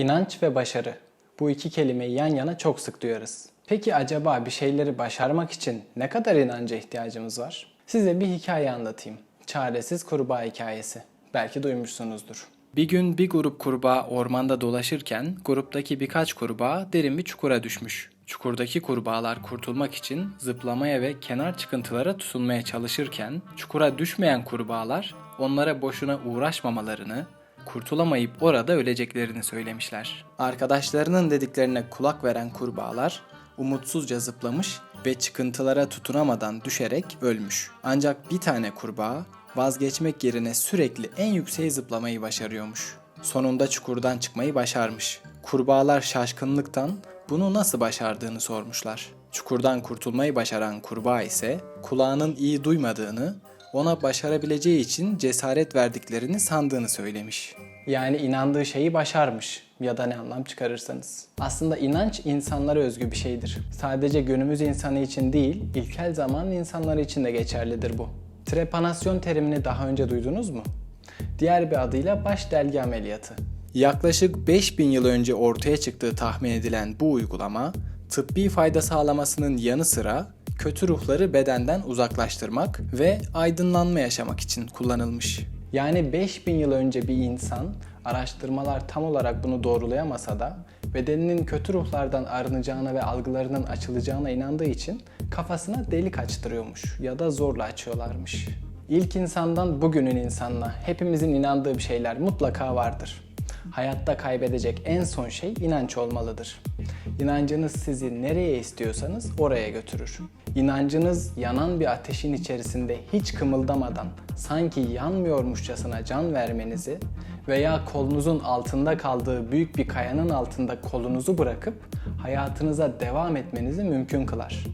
İnanç ve başarı. Bu iki kelimeyi yan yana çok sık duyarız. Peki acaba bir şeyleri başarmak için ne kadar inanca ihtiyacımız var? Size bir hikaye anlatayım. Çaresiz kurbağa hikayesi. Belki duymuşsunuzdur. Bir gün bir grup kurbağa ormanda dolaşırken gruptaki birkaç kurbağa derin bir çukura düşmüş. Çukurdaki kurbağalar kurtulmak için zıplamaya ve kenar çıkıntılara tutunmaya çalışırken çukura düşmeyen kurbağalar onlara boşuna uğraşmamalarını, kurtulamayıp orada öleceklerini söylemişler. Arkadaşlarının dediklerine kulak veren kurbağalar umutsuzca zıplamış ve çıkıntılara tutunamadan düşerek ölmüş. Ancak bir tane kurbağa vazgeçmek yerine sürekli en yükseğe zıplamayı başarıyormuş. Sonunda çukurdan çıkmayı başarmış. Kurbağalar şaşkınlıktan bunu nasıl başardığını sormuşlar. Çukurdan kurtulmayı başaran kurbağa ise kulağının iyi duymadığını, ona başarabileceği için cesaret verdiklerini sandığını söylemiş. Yani inandığı şeyi başarmış ya da ne anlam çıkarırsanız. Aslında inanç insanlara özgü bir şeydir. Sadece günümüz insanı için değil, ilkel zaman insanları için de geçerlidir bu. Trepanasyon terimini daha önce duydunuz mu? Diğer bir adıyla baş delgi ameliyatı. Yaklaşık 5000 yıl önce ortaya çıktığı tahmin edilen bu uygulama, tıbbi fayda sağlamasının yanı sıra kötü ruhları bedenden uzaklaştırmak ve aydınlanma yaşamak için kullanılmış. Yani 5000 yıl önce bir insan, araştırmalar tam olarak bunu doğrulayamasa da bedeninin kötü ruhlardan arınacağına ve algılarının açılacağına inandığı için kafasına delik açtırıyormuş ya da zorla açıyorlarmış. İlk insandan bugünün insanına hepimizin inandığı bir şeyler mutlaka vardır. Hayatta kaybedecek en son şey inanç olmalıdır. İnancınız sizi nereye istiyorsanız oraya götürür. İnancınız yanan bir ateşin içerisinde hiç kımıldamadan sanki yanmıyormuşçasına can vermenizi veya kolunuzun altında kaldığı büyük bir kayanın altında kolunuzu bırakıp hayatınıza devam etmenizi mümkün kılar.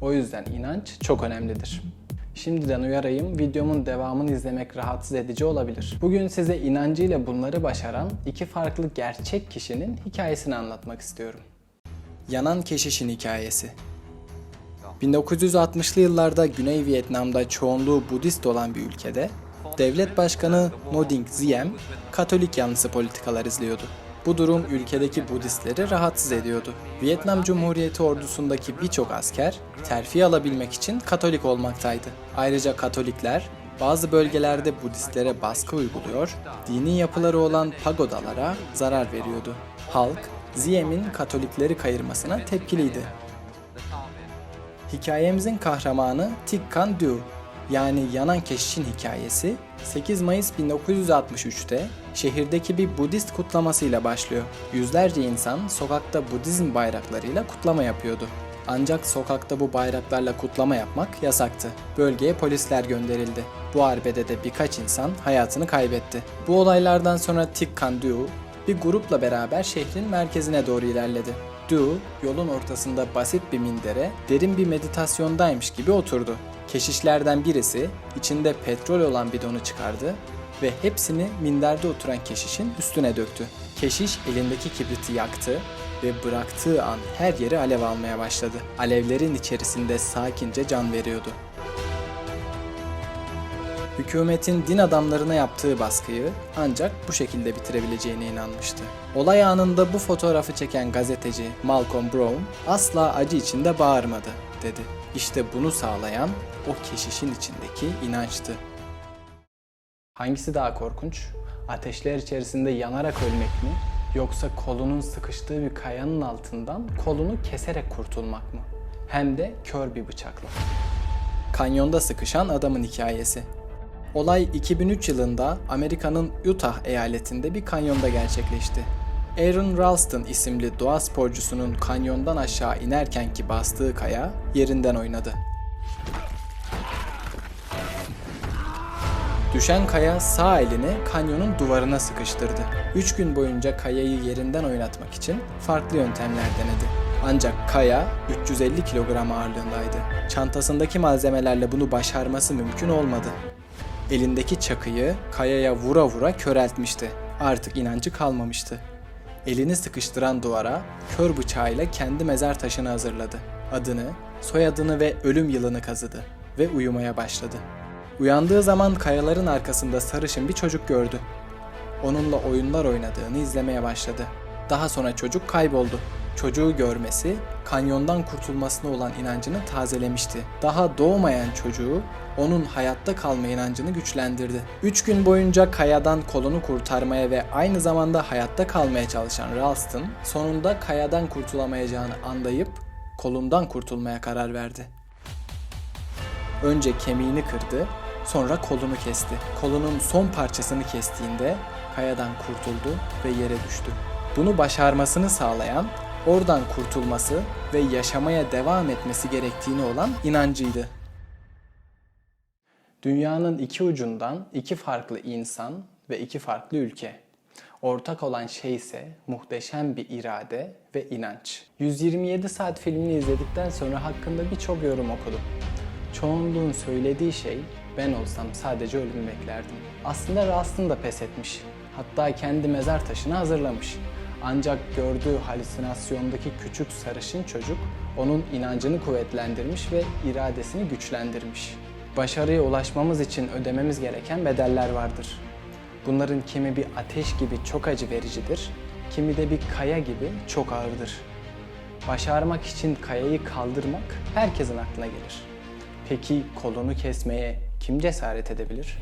O yüzden inanç çok önemlidir. Şimdiden uyarayım, videomun devamını izlemek rahatsız edici olabilir. Bugün size inancıyla bunları başaran iki farklı gerçek kişinin hikayesini anlatmak istiyorum. Yanan Keşiş'in hikayesi 1960'lı yıllarda Güney Vietnam'da çoğunluğu Budist olan bir ülkede devlet başkanı Ngo Dinh Diem Katolik yanlısı politikalar izliyordu. Bu durum ülkedeki Budistleri rahatsız ediyordu. Vietnam Cumhuriyeti ordusundaki birçok asker terfi alabilmek için Katolik olmaktaydı. Ayrıca Katolikler bazı bölgelerde Budistlere baskı uyguluyor, dini yapıları olan pagodalara zarar veriyordu. Halk, Ziem'in Katolikleri kayırmasına tepkiliydi. Hikayemizin kahramanı Tikkan Du yani yanan keşişin hikayesi 8 Mayıs 1963'te şehirdeki bir Budist kutlamasıyla başlıyor. Yüzlerce insan sokakta Budizm bayraklarıyla kutlama yapıyordu. Ancak sokakta bu bayraklarla kutlama yapmak yasaktı. Bölgeye polisler gönderildi. Bu arbedede birkaç insan hayatını kaybetti. Bu olaylardan sonra Tikkan Du bir grupla beraber şehrin merkezine doğru ilerledi. Du, yolun ortasında basit bir mindere derin bir meditasyondaymış gibi oturdu. Keşişlerden birisi içinde petrol olan bidonu çıkardı ve hepsini minderde oturan keşişin üstüne döktü. Keşiş elindeki kibriti yaktı ve bıraktığı an her yeri alev almaya başladı. Alevlerin içerisinde sakince can veriyordu. Hükümetin din adamlarına yaptığı baskıyı ancak bu şekilde bitirebileceğine inanmıştı. Olay anında bu fotoğrafı çeken gazeteci Malcolm Brown asla acı içinde bağırmadı dedi. İşte bunu sağlayan o keşişin içindeki inançtı. Hangisi daha korkunç? Ateşler içerisinde yanarak ölmek mi? Yoksa kolunun sıkıştığı bir kayanın altından kolunu keserek kurtulmak mı? Hem de kör bir bıçakla. Kanyonda sıkışan adamın hikayesi. Olay 2003 yılında Amerika'nın Utah eyaletinde bir kanyonda gerçekleşti. Aaron Ralston isimli doğa sporcusunun kanyondan aşağı inerken ki bastığı kaya yerinden oynadı. Düşen kaya sağ elini kanyonun duvarına sıkıştırdı. 3 gün boyunca kayayı yerinden oynatmak için farklı yöntemler denedi. Ancak kaya 350 kilogram ağırlığındaydı. Çantasındaki malzemelerle bunu başarması mümkün olmadı. Elindeki çakıyı kayaya vura vura köreltmişti. Artık inancı kalmamıştı. Elini sıkıştıran duvara kör bıçağıyla kendi mezar taşını hazırladı. Adını, soyadını ve ölüm yılını kazıdı ve uyumaya başladı. Uyandığı zaman kayaların arkasında sarışın bir çocuk gördü. Onunla oyunlar oynadığını izlemeye başladı. Daha sonra çocuk kayboldu. Çocuğu görmesi, kanyondan kurtulmasına olan inancını tazelemişti. Daha doğmayan çocuğu onun hayatta kalma inancını güçlendirdi. Üç gün boyunca kayadan kolunu kurtarmaya ve aynı zamanda hayatta kalmaya çalışan Ralston, sonunda kayadan kurtulamayacağını anlayıp kolundan kurtulmaya karar verdi. Önce kemiğini kırdı, sonra kolunu kesti. Kolunun son parçasını kestiğinde kayadan kurtuldu ve yere düştü. Bunu başarmasını sağlayan, oradan kurtulması ve yaşamaya devam etmesi gerektiğini olan inancıydı. Dünyanın iki ucundan iki farklı insan ve iki farklı ülke. Ortak olan şey ise muhteşem bir irade ve inanç. 127 saat filmini izledikten sonra hakkında birçok yorum okudum. Çoğunluğun söylediği şey ben olsam sadece ölümü beklerdim. Aslında Ralston da pes etmiş. Hatta kendi mezar taşını hazırlamış. Ancak gördüğü halüsinasyondaki küçük sarışın çocuk onun inancını kuvvetlendirmiş ve iradesini güçlendirmiş. Başarıya ulaşmamız için ödememiz gereken bedeller vardır. Bunların kimi bir ateş gibi çok acı vericidir, kimi de bir kaya gibi çok ağırdır. Başarmak için kayayı kaldırmak herkesin aklına gelir. Peki kolunu kesmeye kim cesaret edebilir?